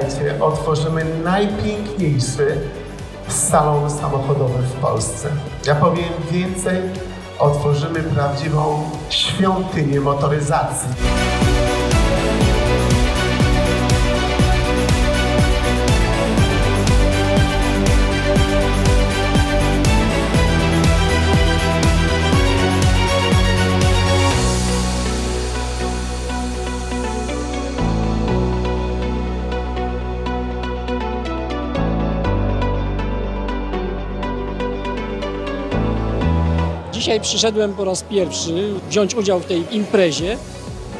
słuchajcie, otworzymy najpiękniejszy salon samochodowy w Polsce. Ja powiem więcej, otworzymy prawdziwą świątynię motoryzacji. Dzisiaj przyszedłem po raz pierwszy wziąć udział w tej imprezie,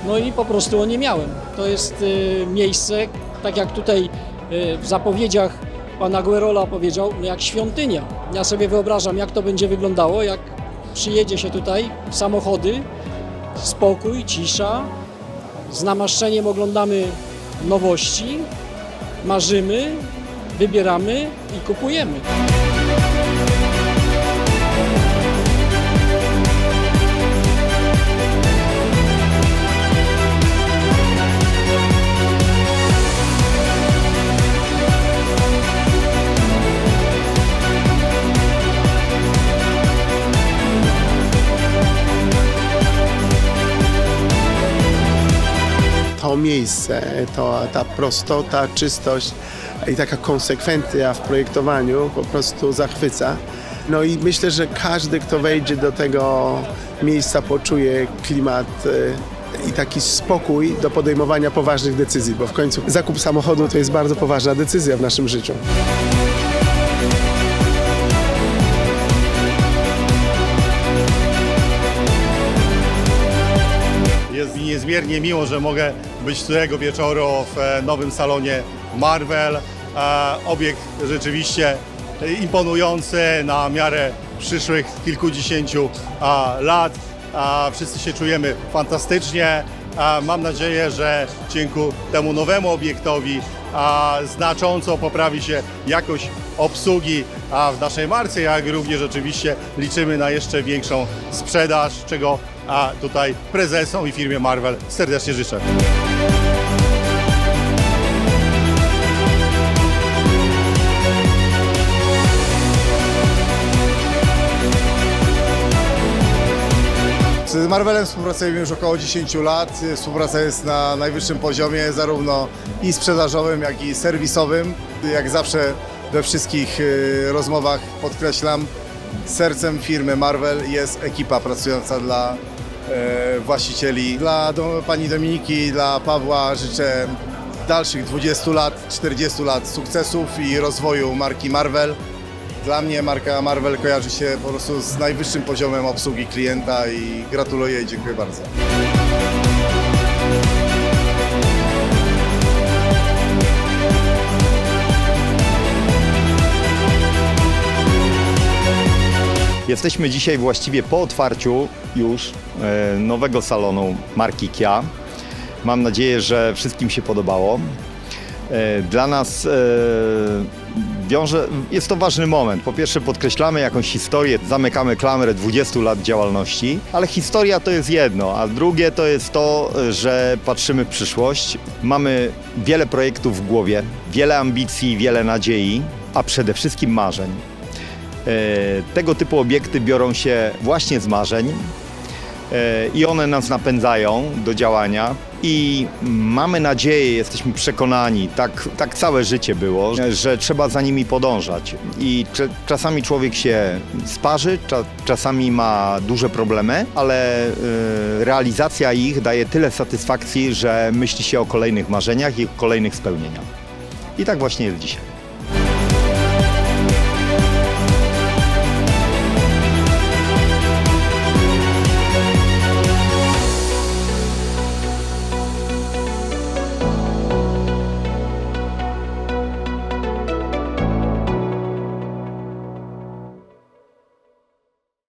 no i po prostu o nie miałem. To jest y, miejsce, tak jak tutaj y, w zapowiedziach pana Guerola powiedział, no jak świątynia. Ja sobie wyobrażam, jak to będzie wyglądało, jak przyjedzie się tutaj samochody, spokój, cisza, z namaszczeniem oglądamy nowości, marzymy, wybieramy i kupujemy. To miejsce, to, ta prostota, czystość i taka konsekwencja w projektowaniu po prostu zachwyca. No i myślę, że każdy, kto wejdzie do tego miejsca, poczuje klimat e, i taki spokój do podejmowania poważnych decyzji, bo w końcu zakup samochodu to jest bardzo poważna decyzja w naszym życiu. Jest mi niezmiernie miło, że mogę być którego wieczoru w e, nowym salonie Marvel. E, Obiekt rzeczywiście imponujący na miarę przyszłych kilkudziesięciu lat. Wszyscy się czujemy fantastycznie. Mam nadzieję, że dzięki temu nowemu obiektowi a, znacząco poprawi się jakość obsługi a, w naszej marce, jak również oczywiście liczymy na jeszcze większą sprzedaż, czego a, tutaj prezesom i firmie Marvel serdecznie życzę. Z Marvelem współpracujemy już około 10 lat. Współpraca jest na najwyższym poziomie, zarówno i sprzedażowym, jak i serwisowym. Jak zawsze we wszystkich y, rozmowach podkreślam, sercem firmy Marvel jest ekipa pracująca dla e, właścicieli. Dla pani Dominiki, dla Pawła życzę dalszych 20 lat, 40 lat sukcesów i rozwoju marki Marvel. Dla mnie marka Marvel kojarzy się po prostu z najwyższym poziomem obsługi klienta i gratuluję i dziękuję bardzo. Jesteśmy dzisiaj właściwie po otwarciu już e, nowego salonu marki Kia. Mam nadzieję, że wszystkim się podobało. E, Dla nas e, wiąże, jest to ważny moment. Po pierwsze podkreślamy jakąś historię, zamykamy klamrę 20 lat działalności, ale historia to jest jedno, a drugie to jest to, że patrzymy w przyszłość. Mamy wiele projektów w głowie, wiele ambicji, wiele nadziei, a przede wszystkim marzeń. E, Tego typu obiekty biorą się właśnie z marzeń i one nas napędzają do działania. I mamy nadzieję, jesteśmy przekonani, tak, tak całe życie było, że trzeba za nimi podążać. I czasami człowiek się sparzy, cza- czasami ma duże problemy, ale e, realizacja ich daje tyle satysfakcji, że myśli się o kolejnych marzeniach i kolejnych spełnieniach. I tak właśnie jest dzisiaj.